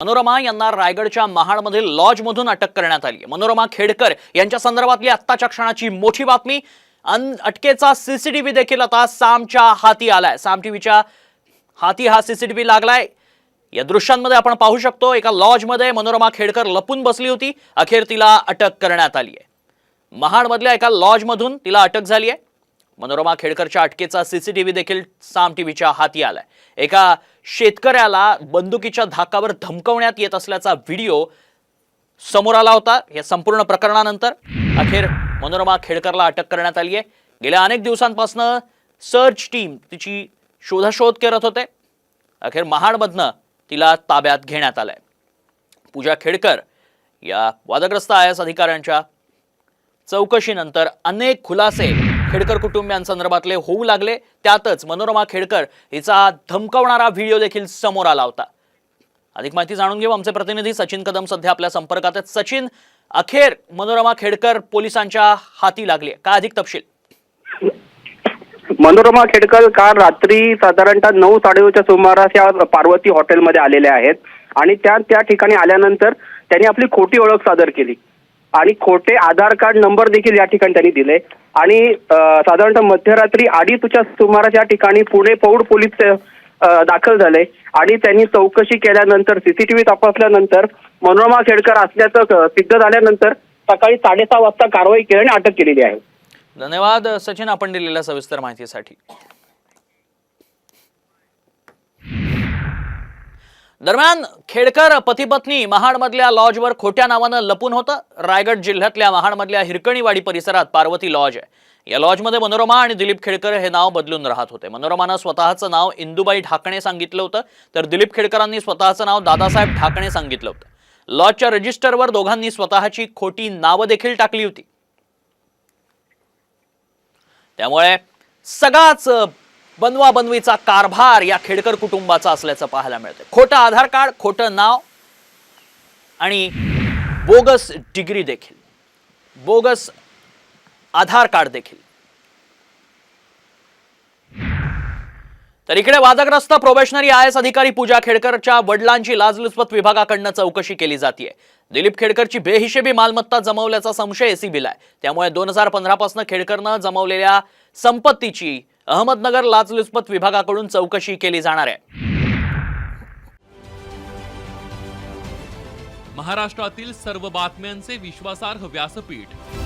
मनोरमा यांना रायगडच्या महाडमधील लॉजमधून अटक करण्यात आली. आहे. मनोरमा खेडकर यांच्या संदर्भातली आत्ताच्या क्षणाची मोठी बातमी. अन अटकेचा सीसीटीव्ही देखील आता सामच्या हाती आलाय. साम टीव्हीच्या हाती हा सीसीटीव्ही लागलाय. या दृश्यांमध्ये आपण पाहू शकतो एका लॉजमध्ये मनोरमा खेडकर लपून बसली होती. अखेर तिला अटक करण्यात आली आहे महाडमधल्या एका लॉजमधून तिला अटक झाली आहे मनोरमा खेडकरच्या अटकेचा सीसीटीव्ही देखील साम टीव्हीच्या हाती आलाय. एका शेतकऱ्याला बंदुकीच्या धाकावर धमकवण्यात येत असल्याचा व्हिडिओ समोर आला होता. या संपूर्ण प्रकरणानंतर अखेर मनोरमा खेडकरला अटक करण्यात आली आहे गेल्या अनेक दिवसांपासून सर्च टीम तिची शोधाशोध करत होते. अखेर महाडमधनं तिला ताब्यात घेण्यात आलंय. पूजा खेडकर या वादग्रस्त आय एस अधिकाऱ्यांच्या चौकशीनंतर अनेक खुलासे खेडकर कुटुंबियांसंदर्भातले होऊ लागले त्यातच मनोरमा खेडकर हिचा धमकवणारा व्हिडिओ देखील समोर आला होता. अधिक माहिती जाणून घेऊ आमचे प्रतिनिधी सचिन कदम सध्या आपल्या संपर्कात आहेत. सचिन अखेर मनोरमा खेडकर पोलिसांच्या हाती लागली काय अधिक तपशील? मनोरमा खेडकर काल रात्री साधारणतः नऊ साडेनऊच्या सुमारास या पार्वती हॉटेलमध्ये आलेल्या आहेत आणि त्या त्या ठिकाणी आल्यानंतर त्यांनी आपली खोटी ओळख सादर केली. आणि खोटे आधार कार्ड नंबर देखील या ठिकाणी त्यांनी दिले. आणि साधारणतः मध्यरात्री अडीचच्या सुमारास या ठिकाणी पुणे पौड पोलीस दाखल झाले. आणि त्यांनी चौकशी केल्यानंतर सीसीटीव्ही तपासल्यानंतर मनोरमा खेडकर असल्याचं सिद्ध झाल्यानंतर सकाळी साडेसहा वाजता कारवाई केली आणि अटक केलेली आहे. धन्यवाद सचिन आपण दिलेल्या सविस्तर माहितीसाठी. दरम्यान खेडकर पतीपत्नी महाडमधल्या लॉजवर खोट्या नावानं लपून होतं. रायगड जिल्ह्यातल्या महाडमधल्या हिरकणीवाडी परिसरात पार्वती लॉज आहे. या लॉजमध्ये मनोरमा आणि दिलीप खेडकर हे नाव बदलून राहत होते. मनोरमानं स्वतःचं नाव इंदुबाई ढाकणे सांगितलं होतं. तर दिलीप खेडकरांनी स्वतःचं नाव दादासाहेब ढाकणे सांगितलं होतं. लॉजच्या रजिस्टरवर दोघांनी स्वतःची खोटी नावं देखील टाकली होती. त्यामुळे सगळाच बनवा बनवीचा कारभार या खेडकर कुटुंबाचा असल्याचं पाहायला मिळतं खोटं आधार कार्ड खोटं नाव आणि बोगस डिग्री देखील. बोगस आधार कार्ड देखील. तर इकडे वादग्रस्त प्रोबेशनरी आय एस अधिकारी पूजा खेडकरच्या वडिलांची लाचलुचपत विभागाकडनं चौकशी केली जाते दिलीप खेडकरची बेहिशेबी मालमत्ता जमवल्याचा संशय एसीबीला आहे. त्यामुळे दोन हजार पंधरा पासून खेडकरनं जमवलेल्या संपत्तीची अहमदनगर लाचलुचपत विभागाकडून चौकशी केली जाणार आहे. महाराष्ट्रातील सर्व बातम्यांचे विश्वासार्ह व्यासपीठ.